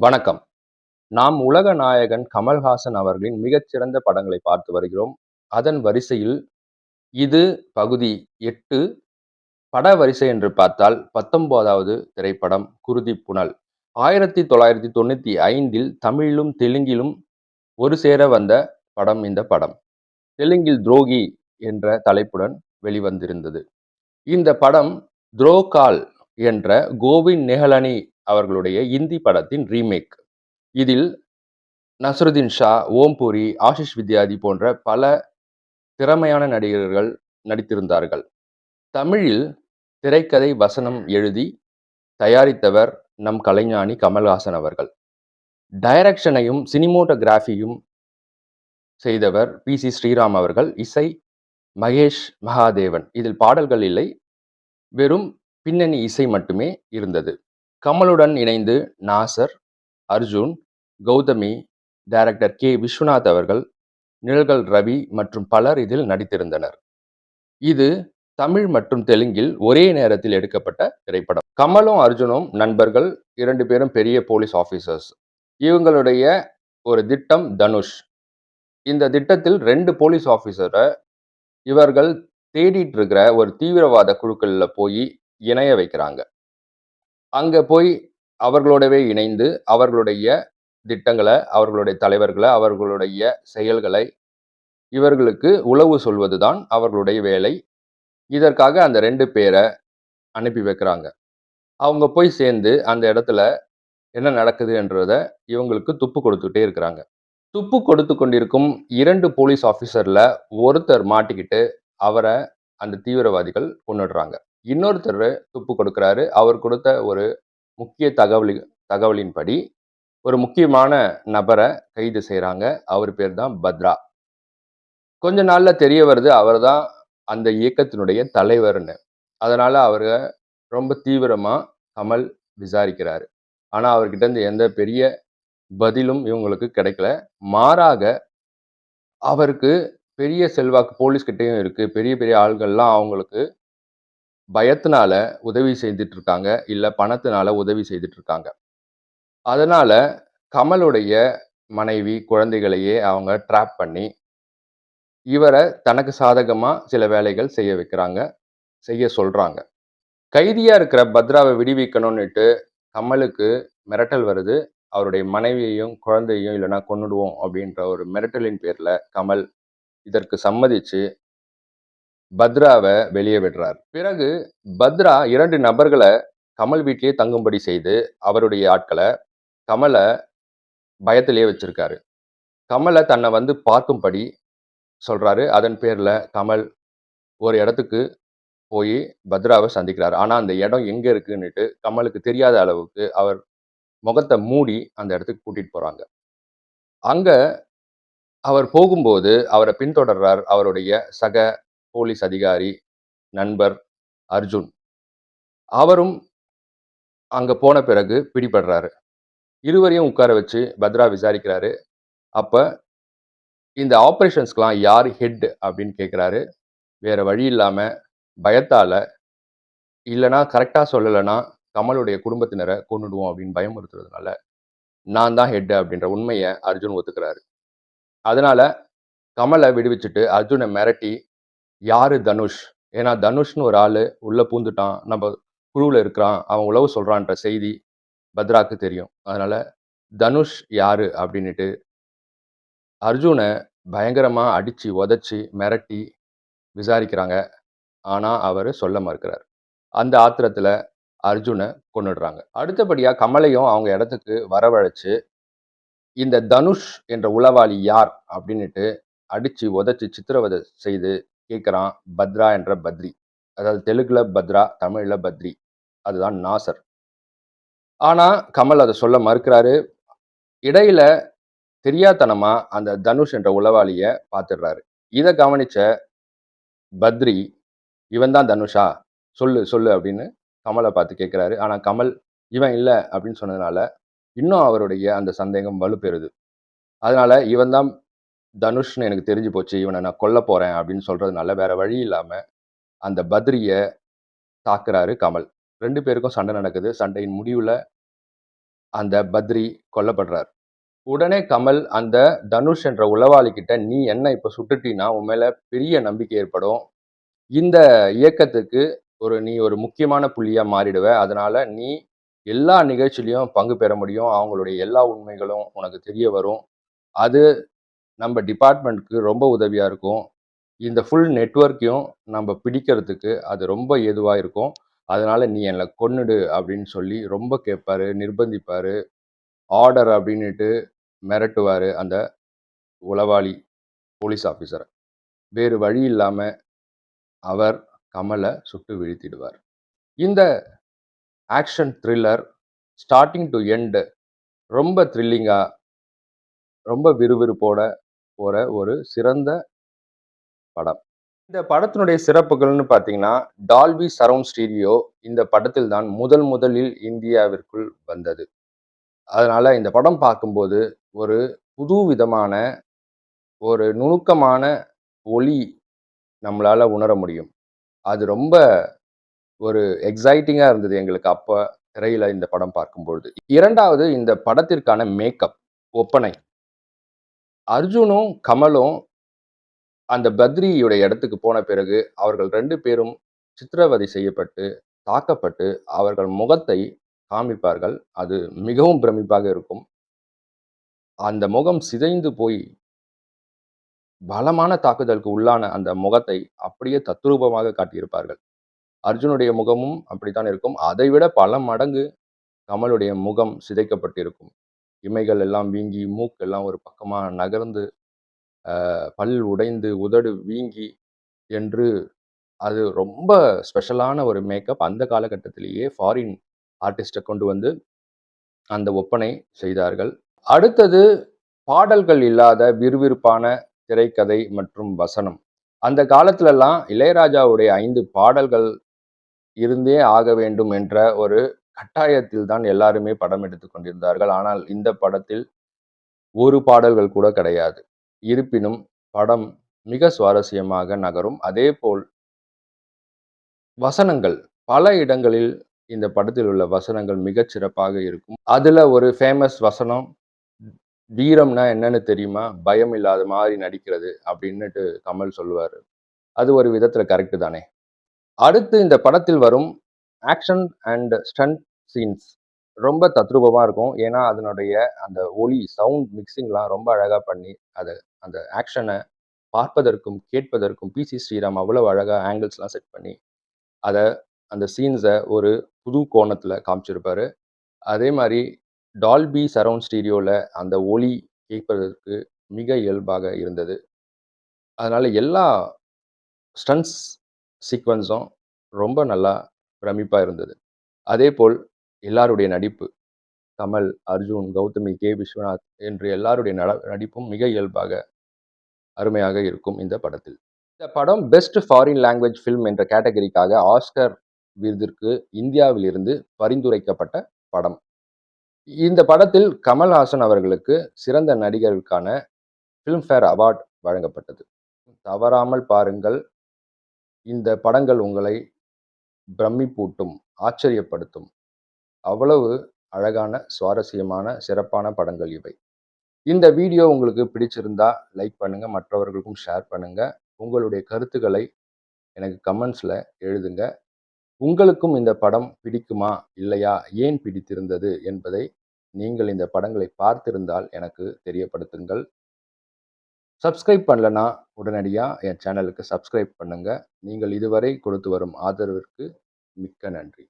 வணக்கம். நாம் உலக நாயகன் கமல்ஹாசன் அவர்களின் மிகச்சிறந்த படங்களை பார்த்து வருகிறோம். அதன் வரிசையில் இது பகுதி எட்டு பட வரிசை என்று பார்த்தால் 19வது திரைப்படம் குருதி புனல். 1995இல் தமிழிலும், தெலுங்கிலும் ஒரு சேர வந்த படம் இந்த படம். தெலுங்கில் துரோகி என்ற தலைப்புடன் வெளிவந்திருந்தது. இந்த படம் துரோகால் என்ற கோவிந்த் நெகலனி அவர்களுடைய இந்தி படத்தின் ரீமேக். இதில் நஸ்ருதீன் ஷா, ஓம்பூரி ஆஷிஷ் வித்யாதி போன்ற பல திறமையான நடிகர்கள் நடித்திருந்தார்கள். தமிழில் திரைக்கதை, வசனம் எழுதி தயாரித்தவர் நம் கலைஞானி கமல்ஹாசன் அவர்கள். டைரக்ஷனையும், சினிமோட்டோகிராஃபியும் செய்தவர் பி. சி. ஸ்ரீராம் அவர்கள். இசை மகேஷ் மகாதேவன். இதில் பாடல்கள் இல்லை. வெறும் பின்னணி இசை மட்டுமே இருந்தது. கமலுடன் இணைந்து நாசர், அர்ஜுன், கௌதமி, டைரக்டர் கே. விஸ்வநாத் அவர்கள், நிழல்கள் ரவி மற்றும் பலர் இதில் நடித்திருந்தனர். இது தமிழ் மற்றும் தெலுங்கில் ஒரே நேரத்தில் எடுக்கப்பட்ட திரைப்படம். கமலும், அர்ஜுனும் நண்பர்கள். இரண்டு பேரும் பெரிய போலீஸ் ஆஃபீஸர்ஸ் இவங்களுடைய ஒரு திட்டம் தனுஷ். இந்த திட்டத்தில் ரெண்டு போலீஸ் ஆஃபீஸரை இவர்கள் தேடிட்டு இருக்கிற ஒரு தீவிரவாத குழுக்களில் போய் இணைய வைக்கிறாங்க. அங்கே போய் அவர்களோடவே இணைந்து அவர்களுடைய திட்டங்களை அவர்களுடைய தலைவர்களை அவர்களுடைய செயல்களை இவர்களுக்கு உளவு சொல்வது தான் அவர்களுடைய வேலை. இதற்காக அந்த ரெண்டு பேரை அனுப்பி வைக்கிறாங்க. அவங்க போய் சேர்ந்து அந்த இடத்துல என்ன நடக்குதுன்றத இவங்களுக்கு துப்பு கொடுத்துட்டே இருக்கிறாங்க. துப்பு கொடுத்து கொண்டிருக்கும் இரண்டு போலீஸ் ஆஃபீஸரில் ஒருத்தர் மாட்டிக்கிட்டு அவரை அந்த தீவிரவாதிகள் கொண்டுடுறாங்க இன்னொருத்தர் துப்பு கொடுக்குறாரு அவர் கொடுத்த ஒரு முக்கிய தகவலி தகவலின்படி ஒரு முக்கியமான நபரை கைது செய்கிறாங்க அவர் பேர் தான் பத்ரா. கொஞ்ச நாளில் தெரிய வருது அவர் தான் அந்த இயக்கத்தினுடைய தலைவர்னு அதனால் அவரை ரொம்ப தீவிரமாக கமல் விசாரிக்கிறாரு. ஆனால் அவர்கிட்ட இருந்து எந்த பெரிய பதிலும் இவங்களுக்கு கிடைக்கல. மாறாக அவருக்கு பெரிய செல்வாக்கு போலீஸ் இருக்குது பெரிய பெரிய ஆள்கள்லாம் அவங்களுக்கு பயத்தினால உதவி செய்துட்டு இருக்காங்க. இல்லை பணத்தினால உதவி செய்துட்டு இருக்காங்க. அதனால கமலுடைய மனைவி, குழந்தைகளையே அவங்க ட்ராப் பண்ணி இவரை தனக்கு சாதகமாக சில வேலைகள் செய்ய வைக்கிறாங்க. செய்ய சொல்கிறாங்க கைதியாக இருக்கிற பத்ராவை விடுவிக்கணும்னுட்டு கமலுக்கு மிரட்டல் வருது. அவருடைய மனைவியையும், குழந்தையையும் இல்லைனா கொன்னுடுவோம் அப்படின்ற ஒரு மிரட்டலின் பேரில் கமல் இதற்கு சம்மதித்து பத்ராவை வெளியே விடுறார். பிறகு பத்ரா இரண்டு நபர்களை கமல் வீட்டிலேயே தங்கும்படி செய்து அவருடைய ஆட்களை கமலை பயத்திலேயே வச்சிருக்காரு. கமலை தன்னை வந்து பார்க்கும்படி சொல்கிறாரு அதன் பேரில் கமல் ஒரு இடத்துக்கு போய் பத்ராவை சந்திக்கிறார் ஆனால் அந்த இடம் எங்கே இருக்குன்னுட்டு கமலுக்கு தெரியாத அளவுக்கு அவர் முகத்தை மூடி அந்த இடத்துக்கு கூட்டிகிட்டு போகிறாங்க அங்கே அவர் போகும்போது அவரை பின்தொடர்றார் அவருடைய சக போலீஸ் அதிகாரி, நண்பர் அர்ஜுன். அவரும் அங்கே போன பிறகு பிடிபடுறாரு. இருவரையும் உட்கார வச்சு பத்ரா விசாரிக்கிறாரு. அப்போ இந்த ஆப்ரேஷன்ஸ்க்கெலாம் யார் ஹெட் அப்படின்னு கேட்குறாரு வேறு வழி இல்லாமல் பயத்தால் இல்லைனா கரெக்டாக சொல்லலைன்னா கமலுடைய குடும்பத்தினரை கொன்னுடுவோம் அப்படின்னு பயமுறுத்துறதுனால, நான் தான் ஹெட் அப்படின்ற உண்மையை அர்ஜுன் ஒத்துக்கிறாரு. அதனால் கமலை விடுவிச்சுட்டு அர்ஜுனை மிரட்டி யார் தனுஷ்? ஏன்னா தனுஷ்னு ஒரு ஆள் உள்ளே பூந்துட்டான். நம்ம குழுவில் இருக்கிறான். அவன் உழவு சொல்கிறான்ற செய்தி பத்ராக்கு தெரியும். அதனால் தனுஷ் யார் அப்படின்னுட்டு அர்ஜுனை பயங்கரமாக அடித்து உதச்சி மிரட்டி விசாரிக்கிறாங்க. ஆனால் அவர் சொல்ல மறுக்கிறார். அந்த ஆத்திரத்தில் அர்ஜுனை கொன்னுடுறாங்க. அடுத்தபடியாக கமலையும் அவங்க இடத்துக்கு வரவழைச்சு, இந்த தனுஷ் என்ற உளவாளி யார் அப்படின்னுட்டு அடித்து உதச்சி சித்திரவதை செய்து கேட்குறான் பத்ரா என்ற பத்ரி. அதாவது தெலுங்கில் பத்ரா, தமிழில் பத்ரி. அதுதான் நாசர். ஆனால் கமல் அதை சொல்ல மறுக்கிறாரு. இடையில தெரியாதனமாக அந்த தனுஷ் என்ற உளவாளியை பார்த்துடுறாரு. இதை கவனித்த பத்ரி, இவன் தான் தனுஷா? சொல்லு, சொல்லு அப்படின்னு கமலை பார்த்து கேட்குறாரு ஆனால் கமல் இவன் இல்லை அப்படின்னு சொன்னதுனால, இன்னும் அவருடைய அந்த சந்தேகம் வலுப்பெறுது. அதனால இவன் தான் தனுஷ்ன்னு எனக்கு தெரிஞ்சு போச்சு. இவனை நான் கொல்ல போகிறேன் அப்படின்னு சொல்கிறதுனால வேற வழி இல்லாமல் அந்த பத்ரியை தாக்குறாரு கமல். ரெண்டு பேருக்கும் சண்டை நடக்குது. சண்டையின் முடிவில் அந்த பத்ரி கொல்லப்படுறார் உடனே கமல் அந்த தனுஷ் என்ற உளவாளிக்கிட்ட நீ என்ன இப்போ சுட்டுட்டீன்னா உன் மேலே பெரிய நம்பிக்கை ஏற்படும் இந்த இயக்கத்துக்கு ஒரு நீ ஒரு முக்கியமான புள்ளியாக மாறிடுவ அதனால நீ எல்லா நிகழ்ச்சியிலையும் பங்கு பெற முடியும் அவங்களுடைய எல்லா உண்மைகளும் உனக்கு தெரிய வரும் அது நம்ம டிபார்ட்மெண்ட்க்கு ரொம்ப உதவியாக இருக்கும். இந்த ஃபுல் நெட்வொர்க்கையும் நம்ம பிடிக்கிறதுக்கு அது ரொம்ப எதுவாக இருக்கும். அதனால் நீ என்னை கொன்னுடு அப்படின்னு சொல்லி ரொம்ப கேட்பாரு நிர்பந்திப்பார். ஆர்டர் அப்படின்னுட்டு மிரட்டுவார் அந்த உளவாளி போலீஸ் ஆஃபீஸரை வேறு வழி இல்லாமல் அவர் கமலை சுட்டு வீழ்த்திடுவார். இந்த action thriller starting to end ரொம்ப த்ரில்லிங்காக ரொம்ப விறுவிறுப்போட போற ஒரு சிறந்த படம். இந்த படத்தினுடைய சிறப்புகள்னு பார்த்தீங்கன்னா டால்பி சரவுண்ட் ஸ்டீரியோ இந்த படத்தில் தான் முதல் முதலில் இந்தியாவிற்குள் வந்தது. அதனால இந்த படம் பார்க்கும்போது ஒரு புது விதமான ஒரு நுணுக்கமான ஒளி நம்மளால் உணர முடியும். அது ரொம்ப ஒரு எக்ஸைட்டிங்காக இருந்தது எங்களுக்கு அப்போ திரையில் இந்த படம் பார்க்கும்பொழுது. இரண்டாவது இந்த படத்திற்கான மேக்கப் ஒப்பனை. அர்ஜுனும் கமலும் அந்த பத்ரியுடைய இடத்துக்கு போன பிறகு அவர்கள் ரெண்டு பேரும் சித்திரவதை செய்யப்பட்டு தாக்கப்பட்டு அவர்கள் முகத்தை காமிப்பார்கள். அது மிகவும் பிரமிப்பாக இருக்கும். அந்த முகம் சிதைந்து போய் பலமான தாக்குதலுக்கு உள்ளான அந்த முகத்தை அப்படியே தத்ரூபமாக காட்டியிருப்பார்கள். அர்ஜுனுடைய முகமும் அப்படித்தான் இருக்கும். அதைவிட பல மடங்கு கமலுடைய முகம் சிதைக்கப்பட்டிருக்கும். இமைகள் எல்லாம் வீங்கி மூக்கெல்லாம் ஒரு பக்கமாக நகர்ந்து பல் உடைந்து உதடு வீங்கி என்று அது ரொம்ப ஸ்பெஷலான ஒரு மேக்கப். அந்த காலகட்டத்திலேயே ஃபாரின் ஆர்டிஸ்டை கொண்டு வந்து அந்த ஒப்பனை செய்தார்கள். அடுத்தது பாடல்கள் இல்லாத விறுவிறுப்பான திரைக்கதை மற்றும் வசனம். அந்த காலத்துலலாம் இளையராஜாவுடைய ஐந்து பாடல்கள் இருந்தே ஆக வேண்டும் என்ற ஒரு கட்டாயத்தில் தான் எல்லாருமே படம் எடுத்து கொண்டிருந்தார்கள். ஆனால் இந்த படத்தில் ஒரு பாடல்கள் கூட கிடையாது. இருப்பினும் படம் மிக சுவாரஸ்யமாக நகரும். அதே போல் வசனங்கள் பல இடங்களில் இந்த படத்தில் உள்ள வசனங்கள் மிகச் சிறப்பாக இருக்கும். அதில் ஒரு ஃபேமஸ் வசனம் வீரம்னா என்னன்னு தெரியுமா? பயம் இல்லாத மாதிரி நடிக்கிறது அப்படின்னுட்டு கமல் சொல்லுவார். அது ஒரு விதத்தில் கரெக்டு தானே. அடுத்து இந்த படத்தில் வரும் ஆக்ஷன் அண்ட் ஸ்டண்ட் சீன்ஸ் ரொம்ப தத்ரூபமாக இருக்கும். ஏன்னா அதனுடைய அந்த ஒலி சவுண்ட் மிக்சிங்லாம் ரொம்ப அழகாக பண்ணி அதை அந்த ஆக்ஷனை பார்ப்பதற்கும் கேட்பதற்கும் பிசி ஸ்ரீராம் அவ்வளோ அழகாக ஆங்கிள்ஸ்லாம் செட் பண்ணி அதை அந்த சீன்ஸை ஒரு புது கோணத்தில் காமிச்சிருப்பார். அதே மாதிரி டால்பி சரவுண்ட் ஸ்டீரியோவில் அந்த ஒலி கேட்பதற்கு மிக இயல்பாக இருந்தது. அதனால் எல்லா ஸ்டன்ஸ் சீக்வன்ஸும் ரொம்ப நல்லா பிரமிப்பாக இருந்தது. அதே போல் எல்லாருடைய நடிப்பு கமல் அர்ஜுன் கௌதமி கே. விஸ்வநாத் என்று எல்லாருடைய நட நடிப்பும் மிக இயல்பாக அருமையாக இருக்கும் இந்த படத்தில். இந்த படம் பெஸ்ட் ஃபாரின் லாங்குவேஜ் ஃபில்ம் என்ற கேட்டகரிக்காக ஆஸ்கர் விருதிற்கு இந்தியாவிலிருந்து பரிந்துரைக்கப்பட்ட படம். இந்த படத்தில் கமல்ஹாசன் அவர்களுக்கு சிறந்த நடிகருக்கான ஃபிலிம்ஃபேர் அவார்ட் வழங்கப்பட்டது. தவறாமல் பாருங்கள் இந்த படங்கள் உங்களை பிரமிப்பூட்டும் ஆச்சரியப்படுத்தும். அவ்வளவு அழகான சுவாரஸ்யமான சிறப்பான படங்கள் இவை. இந்த வீடியோ உங்களுக்கு பிடிச்சிருந்தா லைக் பண்ணுங்கள் மற்றவர்களுக்கும் ஷேர் பண்ணுங்கள் உங்களுடைய கருத்துக்களை எனக்கு கமெண்ட்ஸில் எழுதுங்க. உங்களுக்கும் இந்த படம் பிடிக்குமா இல்லையா ஏன் பிடித்திருந்தது என்பதை நீங்கள் இந்த படங்களை பார்த்திருந்தால் எனக்கு தெரியப்படுத்துங்கள். சப்ஸ்கிரைப் பண்ணலனா உடனடியாக என் சேனலுக்கு சப்ஸ்கிரைப் பண்ணுங்கள் நீங்கள் இதுவரை கொடுத்து வரும் ஆதரவிற்கு மிக்க நன்றி.